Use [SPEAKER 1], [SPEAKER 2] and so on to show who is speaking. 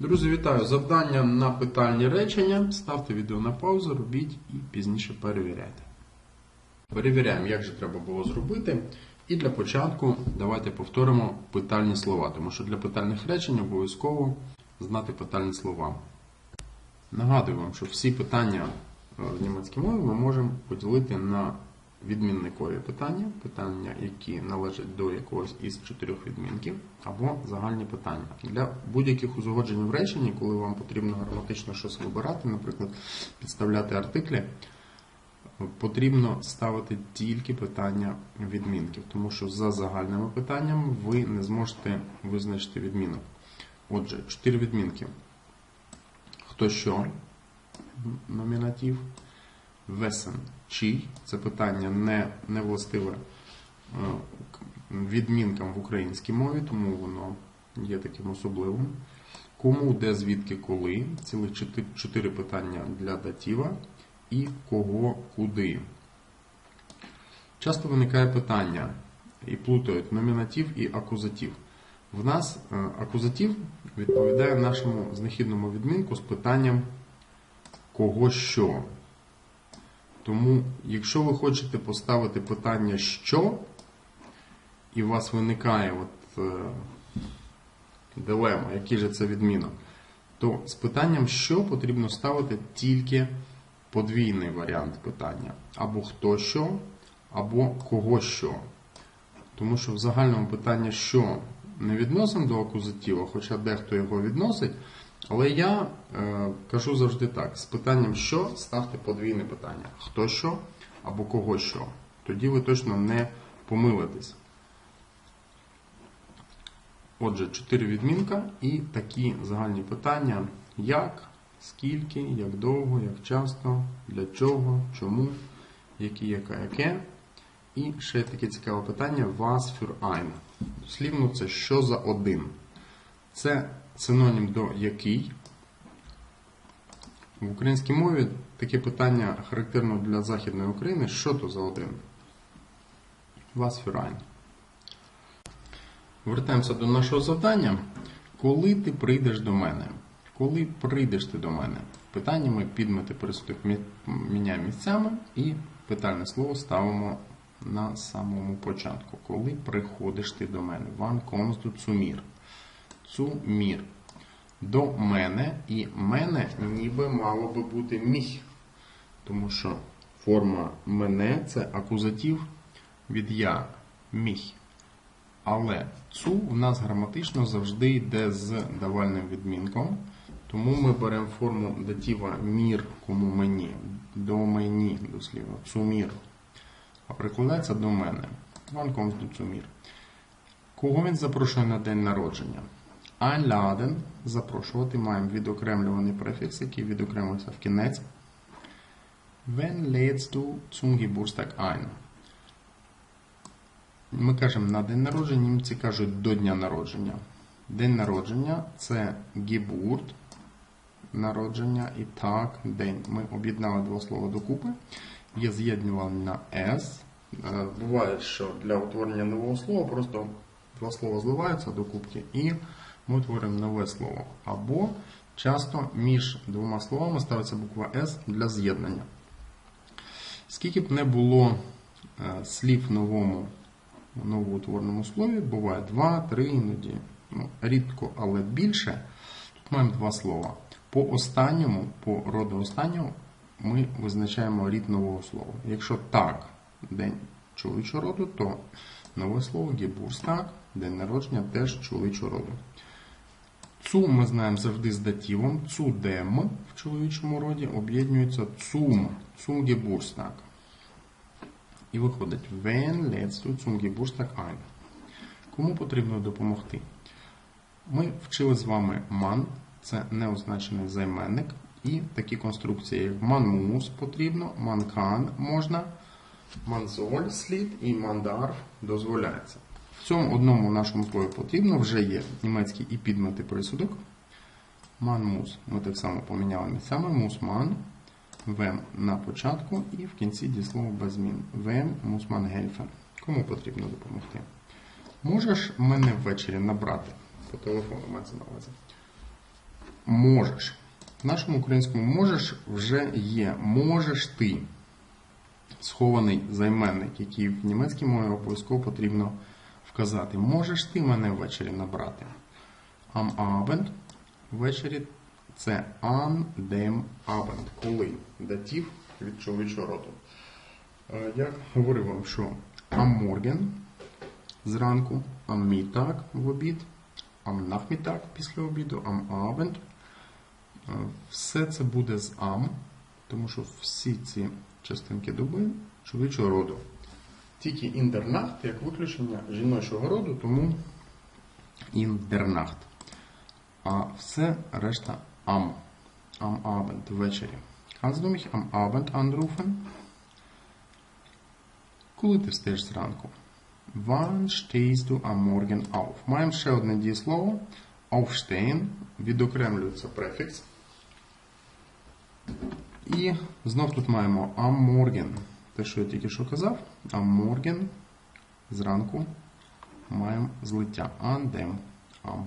[SPEAKER 1] Друзі, вітаю! Завдання на питальні речення. Ставте відео на паузу, робіть і пізніше перевіряйте. Перевіряємо, як же треба було зробити. І для початку давайте повторимо питальні слова, тому що для питальних речень обов'язково знати питальні слова. Нагадую вам, що всі питання е, в німецькій мові ми можемо поділити на відмінникові питання, питання, які належать до якогось із чотирьох відмінків, або загальні питання. Для будь-яких узгоджень в реченні, коли вам потрібно граматично щось вибирати, наприклад, підставляти артиклі, потрібно ставити тільки питання відмінків, тому що за загальними питаннями ви не зможете визначити відмінок. Отже, чотири відмінки. Хто що? Номінатив. Весен чий. Це питання не, не властиве е, відмінкам в українській мові, тому воно є таким особливим. Кому, де, звідки, коли. Цілих чотири, питання для датіва. І кого, куди. Часто виникає питання і плутають номінатив і акузатив. В нас е, акузатив відповідає нашому знахідному відмінку з питанням кого що. Тому, якщо ви хочете поставити питання що, і у вас виникає от, е, дилема, який же це відмінок, то з питанням що потрібно ставити тільки подвійний варіант питання. Або хто що, або кого що. Тому що в загальному питання що не відносимо до акузатива, хоча дехто його відносить. Але я е, кажу завжди так: з питанням що ставте подвійне питання. Хто що або кого що. Тоді ви точно не помилитесь. Отже, чотири відмінка і такі загальні питання: як, скільки, як довго, як часто, для чого, чому, які, яка, яке. І ще таке цікаве питання was für ein. Дослівно це що за один. Це синонім до який. В українській мові таке питання характерно для Західної України. Що то за один? Was für. Вертаємося до нашого завдання. Коли ти прийдеш до мене? Коли прийдеш ти до мене? В питанні ми підмети присуток мі- міняємо місцями і питальне слово ставимо на самому початку. Коли приходиш ти до мене? Wann kommst du zu Zu. До мене і мене ніби мало би бути міх. Тому що форма мене це акузатив від я міх. Але цу в нас граматично завжди йде з давальним відмінком. Тому ми беремо форму датіва мір, кому мені, до мені, дослівно, цумір. А прикладається до мене. Kommst du zu? Кого він запрошує на день народження? Einladen – запрошувати. Маємо відокремлюваний префікс, який відокремується в кінець. When lädst du zum Geburtstag ein? Ми кажемо на день народження, німці кажуть до дня народження. День народження це Geburt, народження і так, день. Ми об'єднали два слова докупи. Є з'єднювання S. Е, Буває, що для утворення нового слова просто два слова зливаються до кубки і ми утворюємо нове слово. Або часто між двома словами ставиться буква S для з'єднання. Скільки б не було е, слів новому новоутвореному слові, буває два, три, іноді ну, рідко, але більше. Тут маємо два слова. По останньому, по роду останнього, ми визначаємо рід нового слова. Якщо так, день чоловічого роду, то нове слово гебурстаг, день народження теж чоловічого роду. Цу ми знаємо завжди з дативом. Цудем в чоловічому роді об'єднується цум, цум гебурстаг. І виходить du zum Geburtstag ein? Кому потрібно допомогти? Ми вчили з вами man, це неозначений займенник, і такі конструкції, як muss потрібно, kann можна, soll слід і darf дозволяється. В цьому одному нашому слові потрібно вже є німецький і підмети присудок. Man muss. Ми так само поміняли місцями man. Вем на початку і в кінці дієслово без змін. Вем man helfen. Кому потрібно допомогти? Можеш мене ввечері набрати по телефону мається на увазі. можеш. В нашому українському можеш вже є. Можеш ти. Схований займенник, який в німецькій мові обов'язково потрібно вказати. Можеш ти мене ввечері набрати. Am Abend ввечері це an dem Abend. Коли? Датів від чоловічого роду. Е, Я говорив вам, що am Morgen зранку, am Mittag в обід, am Nachmittag після обіду, am Abend. Е, Все це буде з am, тому що всі ці частинки доби чоловічого роду. Тільки in як виключення жіночого роду, тому in. А все решта am. Am Abend ввечері. Kannst du mich am? Коли ти встаєш зранку? Wann stehst du am? Маємо ще одне дієслово. Aufstehen. Відокремлюється префікс. І знов тут маємо am Morgen. Те, що я тільки що казав. а Морген Зранку маємо злиття. Андем. Am